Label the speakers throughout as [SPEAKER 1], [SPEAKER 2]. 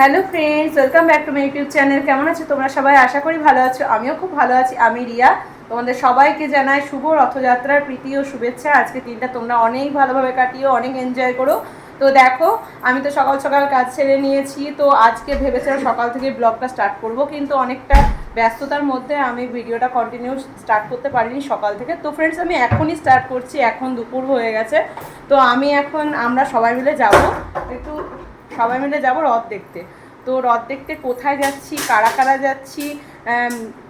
[SPEAKER 1] Hello friends, welcome back to my YouTube channel. কেমন আছো তোমরা? সবাই আশা করি ভালো আছো। আমিও খুব ভালো আছি। আমি রিয়া। তোমাদের সবাইকে জানাই শুভ রথযাত্রার প্রীতি ও শুভেচ্ছা। আজকে দিনটা তোমরা অনেক ভালোভাবে কাটিও, অনেক এনজয় করো। তো দেখো, আমি তো সকাল সকাল কাজ ছেড়ে নিয়েছি। তো আজকে ভেবেছিলাম সকাল থেকে ব্লগটা স্টার্ট করব, কিন্তু অনেকটা ব্যস্ততার মধ্যে আমি ভিডিওটা কন্টিনিউ স্টার্ট করতে পারিনি সকাল থেকে। তো ফ্রেন্ডস আমি এখনই স্টার্ট করছি। এখন দুপুর হয়ে গেছে। তো আমি এখন আমরা সবাই মিলে যাব। একটু সবাই মিলে যাব রথ দেখতে। তো রথ দেখতে কোথায় যাচ্ছি, কারা কারা যাচ্ছি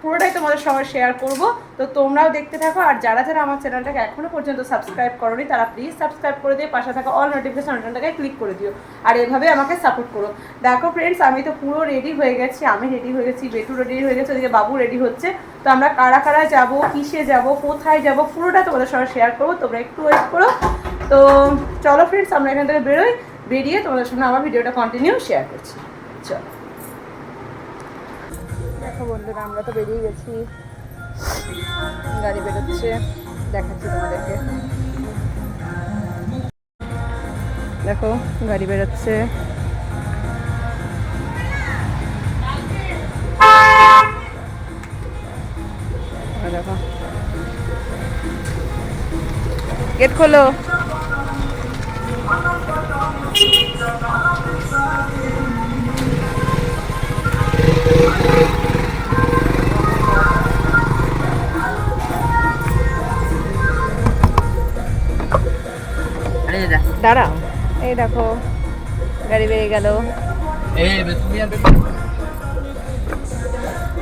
[SPEAKER 1] পুরোটাই তোমাদের সঙ্গে শেয়ার করব। তো তোমরাও দেখতে থাকো, আর যারা যারা আমার চ্যানেলটাকে এখনও পর্যন্ত সাবস্ক্রাইব করোনি, তারা প্লিজ সাবস্ক্রাইব করে দিয়ে পাশে থাকা অল নোটিফিকেশন বাটনটাকে ক্লিক করে দিও, আর এভাবে আমাকে সাপোর্ট করো। দেখো ফ্রেন্ডস আমি তো পুরো রেডি হয়ে গেছি, আমি রেডি হয়ে গেছি, বেটু রেডি হয়ে গেছে, ওদিকে বাবু রেডি হচ্ছে। তো আমরা কারা কারা যাব, কিসে যাব, কোথায় যাব, পুরোটা তোমাদের সঙ্গে শেয়ার করব, তোমরা একটু ওয়েট করো। তো চলো ফ্রেন্ডস আমরা এখান থেকে বেরোই। বেরিয়ে তোমাদের সঙ্গে আমার ভিডিওটা কন্টিনিউ শেয়ার করছি। চলো। দেখো বন্ধুরা, আমরা তো বেরিয়ে গেছি। গাড়ি বেরোচ্ছে, দেখাচ্ছি তোমাদেরকে। দেখো, গাড়ি বেরোচ্ছে। দেখো। গেট খোলো। দাঁড়াও এই দেখো গাড়ি বেরিয়ে গেল।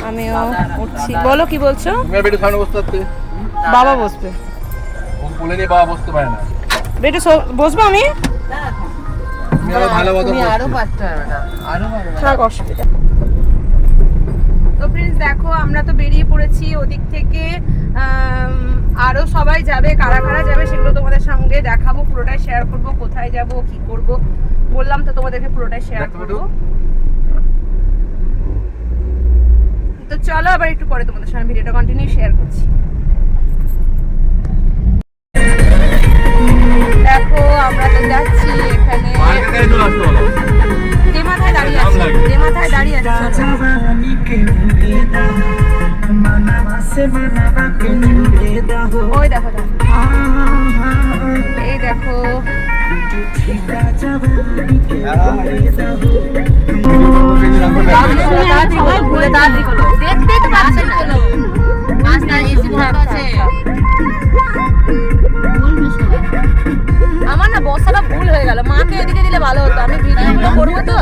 [SPEAKER 1] আমিও উঠছি। বলো কি বলছো? বাবা বসবে।
[SPEAKER 2] বলে নিয়ে বাবা বসতে পারে না।
[SPEAKER 1] বেটু বসবো আমি?
[SPEAKER 2] তুমি আরও ভালো আরও
[SPEAKER 3] পারতে পারবে না আরও
[SPEAKER 1] থাক অসুবিধা। তো ফ্রেন্ডস দেখো আমরা তো বেরিয়ে পড়েছি। ওদিক থেকে আম, আরও সবাই যাবে কারা কারা যাবে সেগুলো তোমাদের সঙ্গে দেখাবো পুরোটাই শেয়ার করব কোথায় যাব কি করব। বললাম তো তোমাদেরকে পুরোটাই শেয়ার করব
[SPEAKER 2] করব।
[SPEAKER 1] তো চলো আবার একটু পরে তোমাদের সঙ্গে ভিডিওটা কন্টিনিউ শেয়ার করছি। দেখো আমরা তো যাচ্ছি। আমার না বসাটা ভুল হয়ে গেল। মাকে এদিকে দিলে ভালো হতো। আমি ভিডিও করব তো?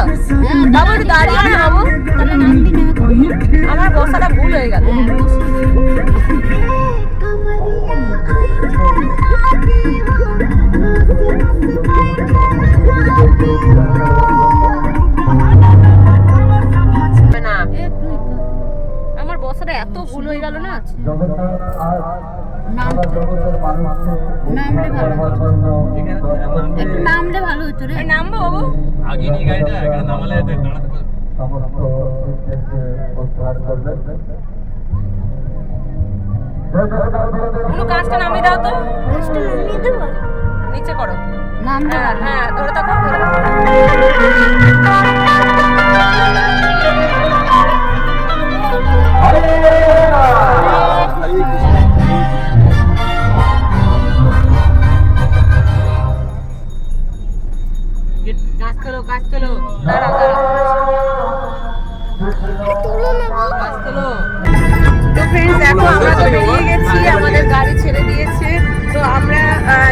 [SPEAKER 1] গেল
[SPEAKER 3] না?
[SPEAKER 4] নামলে ভালো হতো। একটু নামলে ভালো হতো রে।
[SPEAKER 1] বাবু।
[SPEAKER 2] আগে নিয়ে গাড়িটা এখানে নামালে দাঁড়াতে
[SPEAKER 1] কোনো কাজটা নামিয়ে দাও তো।
[SPEAKER 4] নামিয়ে দেবো?
[SPEAKER 1] নিচে করো।
[SPEAKER 4] নামলে
[SPEAKER 1] হ্যাঁ
[SPEAKER 4] ভালো।
[SPEAKER 1] হ্যাঁ ধরে থাকো। আমাদের গাড়ি ছেড়ে দিয়েছে তো আমরা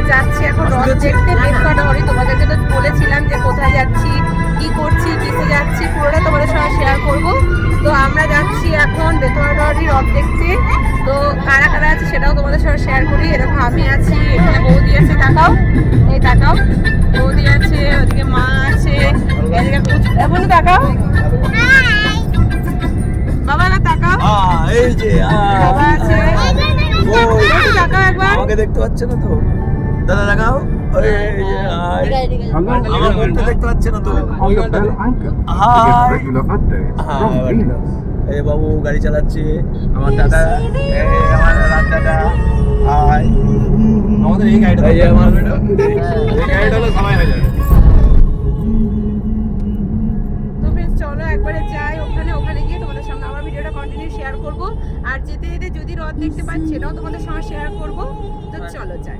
[SPEAKER 1] যাচ্ছি এখন রথ দেখতে। বেতকাটাহরি তোমাদেরকে তো বলেছিলাম যে কোথায় যাচ্ছি। কি করছি কিসে যাচ্ছি পুরোটা তোমাদের সঙ্গে শেয়ার করব। তো আমরা যাচ্ছি এখন বেতকাটাহরি রথ দেখতে। তো কারা কারা আছে সেটাও তোমাদের সঙ্গে শেয়ার করি। এরকম আমি আছি এখানে বৌদি আছে তাকাও। এই তাকাও। বৌদি আছে ওদিকে মা আছে এদিকে পুচ- তাকাও। বাবা এবার তাকাও।
[SPEAKER 5] এই যে
[SPEAKER 1] বাবা আছে। তাকাও একবার।
[SPEAKER 5] আমাকে দেখতে পাচ্ছে না তো? দাদা হাই। বাবু গাড়ি চালাচ্ছে। আমার দাদা। চলো একবারে যাই
[SPEAKER 2] ওখানে ওখানে গিয়ে
[SPEAKER 5] তোমাদের সঙ্গে আমার
[SPEAKER 1] কন্টিনিউ শেয়ার আর যেতে যেতে যদি রথ দেখতে পাচ্ছি সেটাও তোমাদের সঙ্গে শেয়ার করব। তো চলো যাই।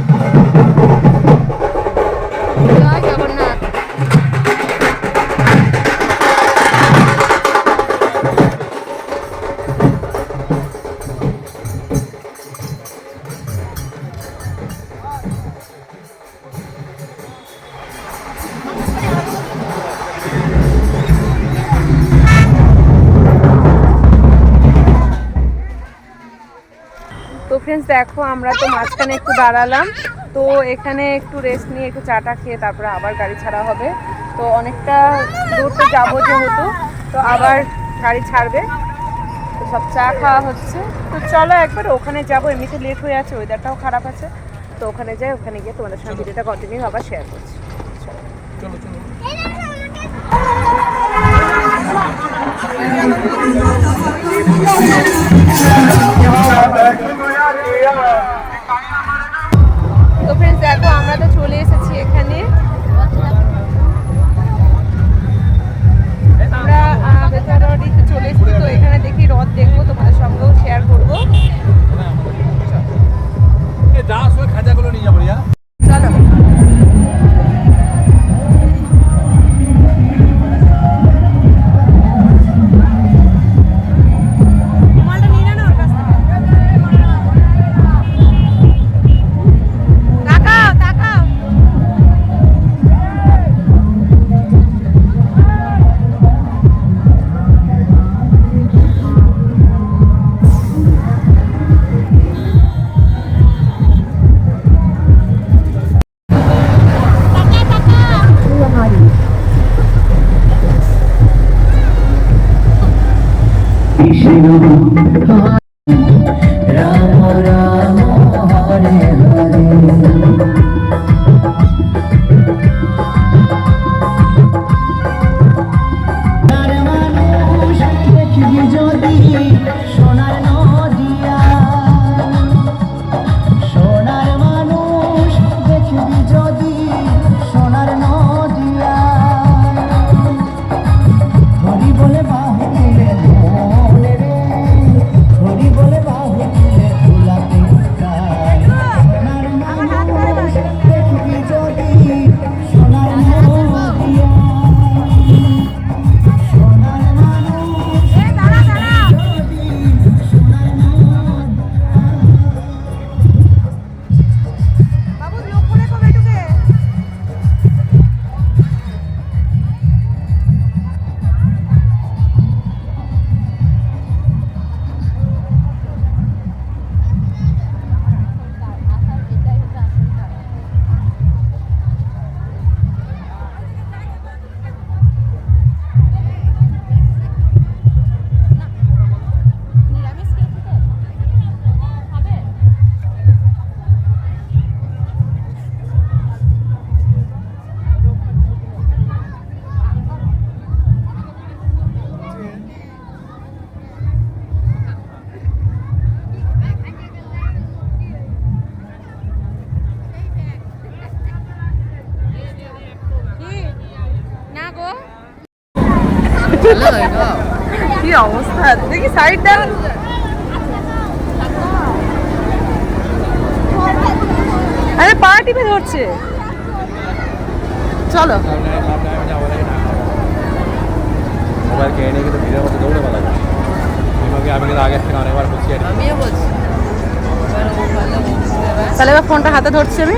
[SPEAKER 5] দেখো
[SPEAKER 1] আমরা তো মাঝখানে একটু দাঁড়ালাম। তো এখানে একটু রেস্ট নিয়ে একটু চাটা খেয়ে তারপরে আবার গাড়ি ছাড়া হবে। তো অনেকটা দূর তো যাব যেহেতু তো আবার গাড়ি ছাড়বে। তো সব চা খাওয়া হচ্ছে। তো চলো একবার ওখানে যাব এমনিতে লেট হয়ে আছে ওয়েদারটাও খারাপ আছে। তো ওখানে যাই ওখানে গিয়ে তোমাদের সঙ্গে ভিডিওটা কন্টিনিউ আবার শেয়ার করছি। চলো
[SPEAKER 5] চলো। চলো
[SPEAKER 1] দেখো আমরা তো চলে এসেছি এখানে। কি অবস্থা? দেখি সাইডটা আরে পা টিপে ধরছে চলো।
[SPEAKER 2] মোবাইল কে নিয়ে কিন্তু ভিড়ের মধ্যে দৌড়ে বেলা যায় আমাকে আমি কিন্তু আগের থেকে অনেকবার বলছি
[SPEAKER 3] আমিও বলছি।
[SPEAKER 1] তাহলে এবার ফোনটা হাতে ধরছি আমি।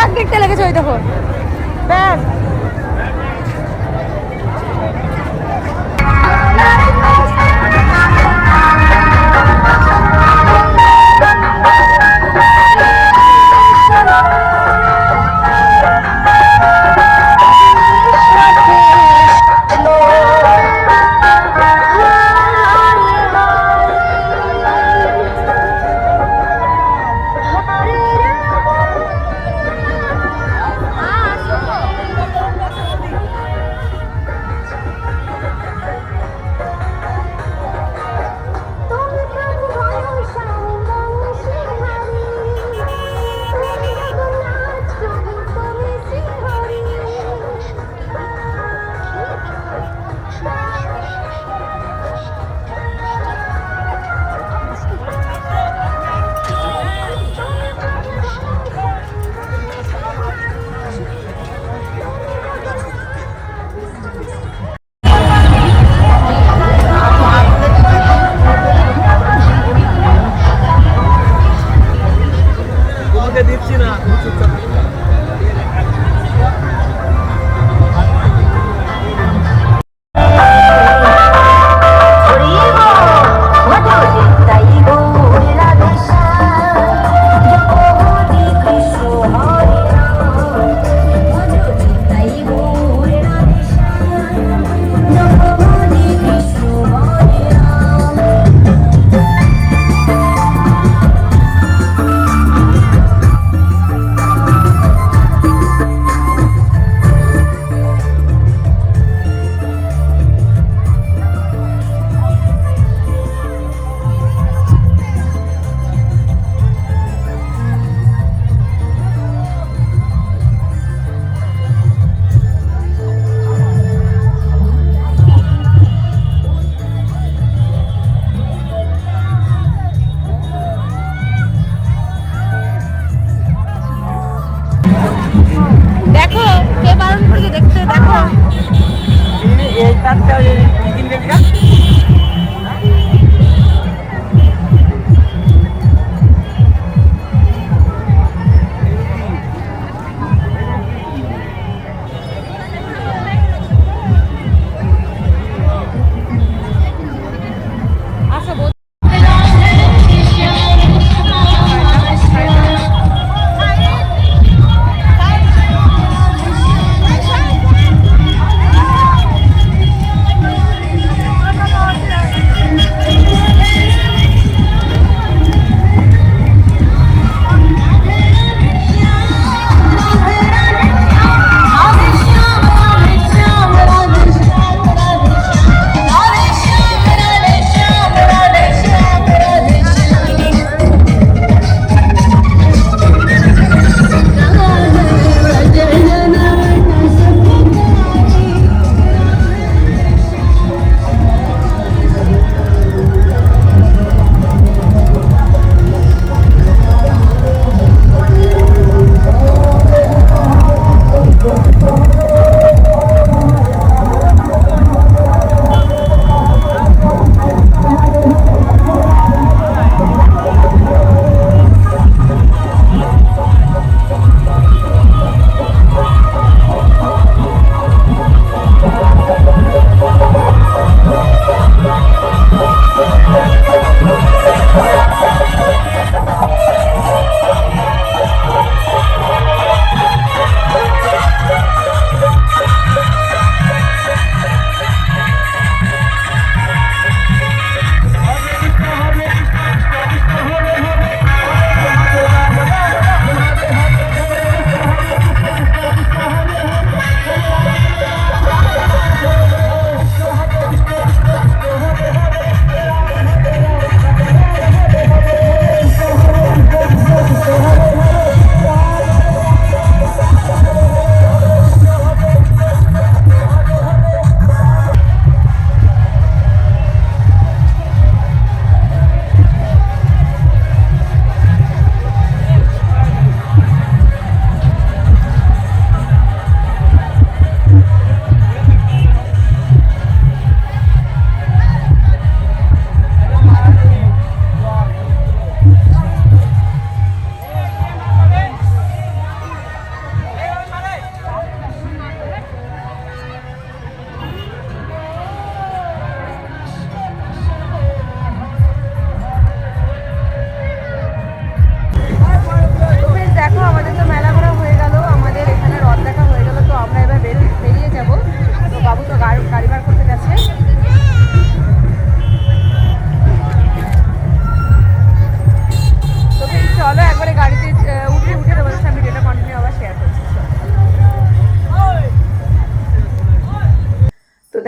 [SPEAKER 1] ব্যাগ দেখতে লেগেছে ওই দেখো। दिवशी ना. দেখতে দেখো।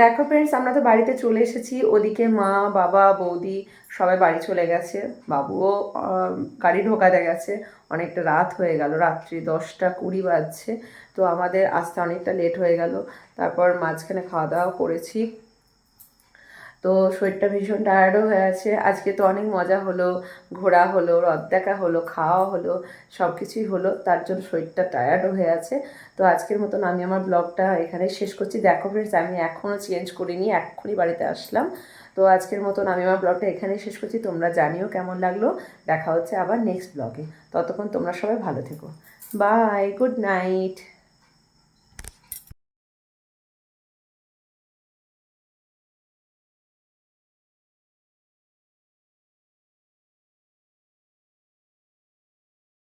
[SPEAKER 1] দেখো ফ্রেন্ডস আমরা তো বাড়িতে চলে এসেছি। ওদিকে মা, বাবা, বৌদি সবাই বাড়ি চলে গেছে। বাবুও গাড়ি ঢোকাতে গেছে। অনেকটা রাত হয়ে গেল, রাত্রি দশটা কুড়ি বাজছে। তো আমাদের আসতে অনেকটা লেট হয়ে গেল। তারপর মাঝখানে খাওয়া দাওয়া করেছি। তো শরীরটা ভীষণ টায়ার্ডও হয়ে আছে। আজকে তো অনেক মজা হলো, ঘোরা হলো, রথ দেখা হলো, খাওয়া হলো সব কিছুই হলো, তার জন্য শরীরটা টায়ার্ডও হয়ে আছে। তো আজকের মতন আমি আমার ব্লগটা এখানে শেষ করছি। দেখো ফ্রেন্ডস আমি এখনও চেঞ্জ করিনি, এক্ষুনি বাড়িতে আসলাম। তো আজকের মতন আমি আমার ব্লগটা এখানেই শেষ করছি। তোমরা জানিও কেমন লাগল। দেখা হচ্ছে আবার নেক্সট ব্লগে ততক্ষণ তোমরা সবাই ভালো থেকো। Bye good night